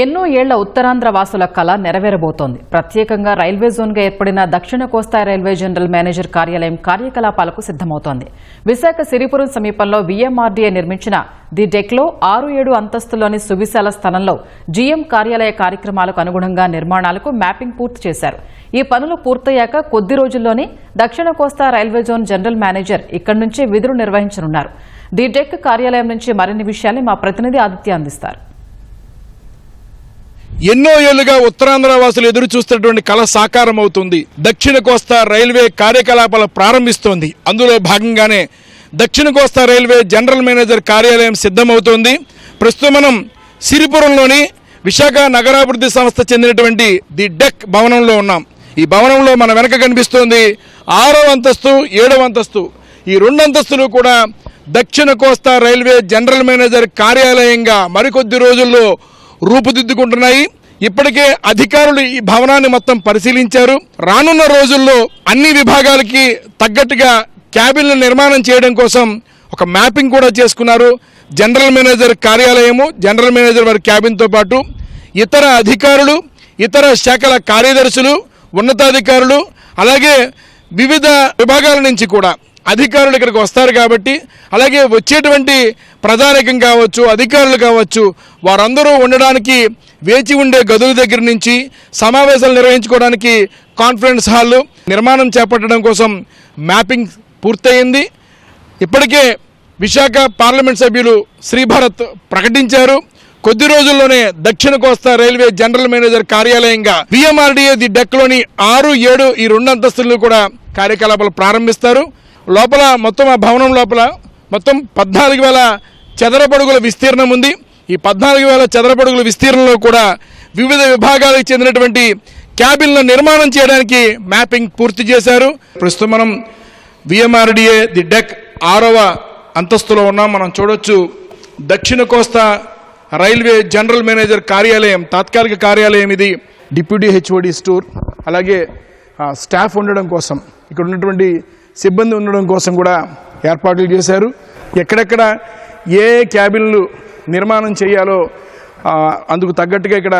ఎన్నో ఏళ్ళ ఉత్తరాంధ్ర వాసుల కళ నెరవేరబోతోంది. ప్రత్యేకంగా రైల్వే జోన్గా ఏర్పడిన దక్షిణ కోస్తా రైల్వే జనరల్ మేనేజర్ కార్యాలయం కార్యకలాపాలకు సిద్దమవుతోంది విశాఖ సిరిపురం సమీపంలో వీఎంఆర్డీఏ నిర్మించిన ది డెక్లో ఆరు ఏడు అంతస్తులోని సువిశాల స్థలంలో జీఎం కార్యాలయ కార్యక్రమాలకు అనుగుణంగా నిర్మాణాలకు మ్యాపింగ్ పూర్తి చేశారు. ఈ పనులు పూర్తయ్యాక కొద్ది రోజుల్లోనే దక్షిణ కోస్తా రైల్వే జోన్ జనరల్ మేనేజర్ ఇక్కడి నుంచే విధులు నిర్వహించనున్నారు. ది డెక్ కార్యాలయం నుంచి మరిన్ని విషయాన్ని మా ప్రతినిధి ఆదిత్య అందిస్తారు. ఎన్నో ఏళ్ళుగా ఉత్తరాంధ్ర వాసులు ఎదురు చూస్తున్నటువంటి కళ సాకారం అవుతుంది. దక్షిణ కోస్తా రైల్వే కార్యకలాపాలు ప్రారంభిస్తోంది. అందులో భాగంగానే దక్షిణ కోస్తా రైల్వే జనరల్ మేనేజర్ కార్యాలయం సిద్ధమవుతోంది. ప్రస్తుతం మనం సిరిపురంలోని విశాఖ నగరాభివృద్ధి సంస్థ చెందినటువంటి ది డెక్ భవనంలో ఉన్నాం. ఈ భవనంలో మన వెనక కనిపిస్తోంది ఆరవ అంతస్తు ఏడవ అంతస్తు. ఈ రెండు అంతస్తులు కూడా దక్షిణ కోస్తా రైల్వే జనరల్ మేనేజర్ కార్యాలయంగా మరికొద్ది రోజుల్లో రూపుదిద్దుకుంటున్నాయి. ఇప్పటికే అధికారులు ఈ భవనాన్ని మొత్తం పరిశీలించారు. రానున్న రోజుల్లో అన్ని విభాగాలకి తగ్గట్టుగా క్యాబిన్లు నిర్మాణం చేయడం కోసం ఒక మ్యాపింగ్ కూడా చేసుకున్నారు. జనరల్ మేనేజర్ కార్యాలయము జనరల్ మేనేజర్ వారి క్యాబిన్తో పాటు ఇతర అధికారులు ఇతర శాఖల కార్యదర్శులు ఉన్నతాధికారులు అలాగే వివిధ విభాగాల నుంచి కూడా అధికారులు ఇక్కడికి వస్తారు కాబట్టి అలాగే వచ్చేటువంటి ప్రధానికం కావచ్చు అధికారులు కావచ్చు వారందరూ ఉండడానికి వేచి ఉండే గదుల దగ్గర నుంచి సమావేశాలు నిర్వహించుకోవడానికి కాన్ఫరెన్స్ హాల్ నిర్మాణం చేపట్టడం కోసం మ్యాపింగ్ పూర్తయింది. ఇప్పటికే విశాఖ పార్లమెంట్ సభ్యులు శ్రీభారత్ ప్రకటించారు. కొద్ది రోజుల్లోనే దక్షిణ కోస్తా రైల్వే జనరల్ మేనేజర్ కార్యాలయంగా విఎంఆర్డీఏ ది డెక్లోని ఆరు ఏడు ఈ రెండు అంతస్తులను కూడా కార్యకలాపాలు ప్రారంభిస్తారు. లోపల మొత్తం ఆ భవనం లోపల మొత్తం పద్నాలుగు వేల చదరపడుగుల విస్తీర్ణం ఉంది. ఈ పద్నాలుగు వేల చదరపడుగుల విస్తీర్ణంలో కూడా వివిధ విభాగాలకు చెందినటువంటి క్యాబిన్ల నిర్మాణం చేయడానికి మ్యాపింగ్ పూర్తి చేశారు. ప్రస్తుతం మనం విఎంఆర్డిఏ ది డెక్ ఆరవ అంతస్తులో ఉన్నాం. మనం చూడొచ్చు దక్షిణ కోస్తా రైల్వే జనరల్ మేనేజర్ కార్యాలయం తాత్కాలిక కార్యాలయం ఇది. Deputy HOD store. అలాగే స్టాఫ్ ఉండడం కోసం ఇక్కడ ఉన్నటువంటి సిబ్బంది ఉండడం కోసం కూడా ఏర్పాట్లు చేశారు. ఎక్కడెక్కడ ఏ క్యాబిన్లు నిర్మాణం చేయాలో అందుకు తగ్గట్టుగా ఇక్కడ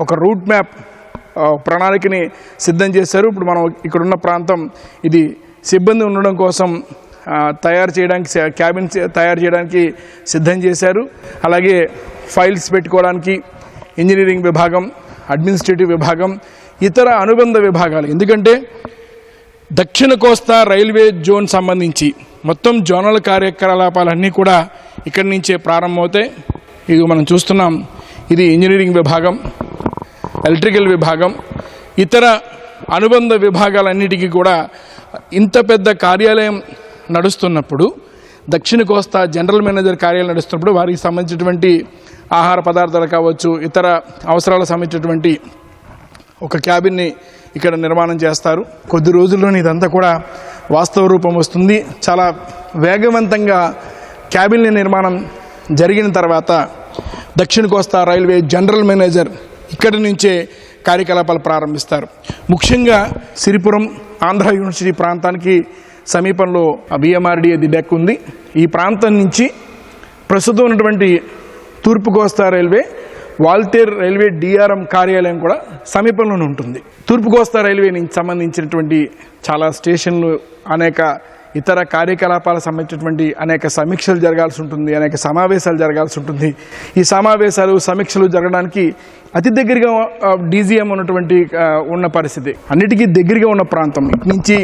ఒక రూట్ మ్యాప్ ప్రణాళికని సిద్ధం చేశారు. ఇప్పుడు మనం ఇక్కడున్న ప్రాంతం ఇది సిబ్బంది ఉండడం కోసం తయారు చేయడానికి క్యాబిన్ తయారు చేయడానికి సిద్ధం చేశారు. అలాగే ఫైల్స్ పెట్టుకోవడానికి ఇంజనీరింగ్ విభాగం అడ్మినిస్ట్రేటివ్ విభాగం ఇతర అనుబంధ విభాగాలు. ఎందుకంటే దక్షిణ కోస్తా రైల్వే జోన్ సంబంధించి మొత్తం జోనల్ కార్యకలాపాలన్నీ కూడా ఇక్కడి నుంచే ప్రారంభమవుతాయి. ఇది మనం చూస్తున్నాం ఇది ఇంజనీరింగ్ విభాగం ఎలక్ట్రికల్ విభాగం ఇతర అనుబంధ విభాగాలన్నిటికీ కూడా ఇంత పెద్ద కార్యాలయం నడుస్తున్నప్పుడు దక్షిణ కోస్తా జనరల్ మేనేజర్ కార్యాలయం నడుస్తున్నప్పుడు వారికి సంబంధించినటువంటి ఆహార పదార్థాలు కావచ్చు ఇతర అవసరాలకు సంబంధించినటువంటి ఒక క్యాబిన్ని ఇక్కడ నిర్మాణం చేస్తారు. కొద్ది రోజుల్లోనే ఇదంతా కూడా వాస్తవ రూపం వస్తుంది. చాలా వేగవంతంగా క్యాబిన్ల నిర్మాణం జరిగిన తర్వాత దక్షిణ కోస్తా రైల్వే జనరల్ మేనేజర్ ఇక్కడి నుంచే కార్యకలాపాలు ప్రారంభిస్తారు. ముఖ్యంగా సిరిపురం ఆంధ్ర యూనివర్సిటీ ప్రాంతానికి సమీపంలో బిఎంఆర్డిఏ ది డెక్ ఉంది. ఈ ప్రాంతం నుంచి ప్రస్తుతం ఉన్నటువంటి తూర్పు కోస్తా రైల్వే వాల్తేర్ రైల్వే డిఆర్ఎం కార్యాలయం కూడా సమీపంలోనే ఉంటుంది. తూర్పు కోస్తా రైల్వే నుంచి సంబంధించినటువంటి చాలా స్టేషన్లు అనేక ఇతర కార్యకలాపాలకు సంబంధించినటువంటి అనేక సమీక్షలు జరగాల్సి ఉంటుంది అనేక సమావేశాలు జరగాల్సి ఉంటుంది. ఈ సమావేశాలు సమీక్షలు జరగడానికి అతి దగ్గరగా డీజీఎం ఉన్నటువంటి ఉన్న పరిస్థితి. అన్నిటికీ దగ్గరగా ఉన్న ప్రాంతం ఇటు నుంచి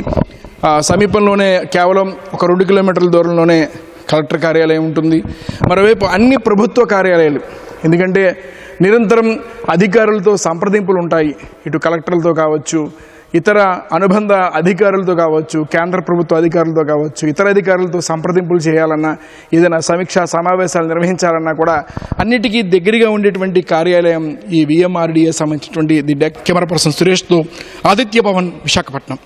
సమీపంలోనే కేవలం ఒక రెండు కిలోమీటర్ల దూరంలోనే కలెక్టర్ కార్యాలయం ఉంటుంది. మరోవైపు అన్ని ప్రభుత్వ కార్యాలయాలు ఎందుకంటే నిరంతరం అధికారులతో సంప్రదింపులు ఉంటాయి. ఇటు కలెక్టర్లతో కావచ్చు ఇతర అనుబంధ అధికారులతో కావచ్చు కేంద్ర ప్రభుత్వ అధికారులతో కావచ్చు ఇతర అధికారులతో సంప్రదింపులు చేయాలన్నా ఏదైనా సమీక్షా సమావేశాలు నిర్వహించాలన్నా కూడా అన్నిటికీ దగ్గరగా ఉండేటువంటి కార్యాలయం ఈ విఎంఆర్డీఏ సంబంధించినటువంటి ది డెక్ కెమెరా పర్సన్ సురేష్తో ఆదిత్య భవన్ విశాఖపట్నం.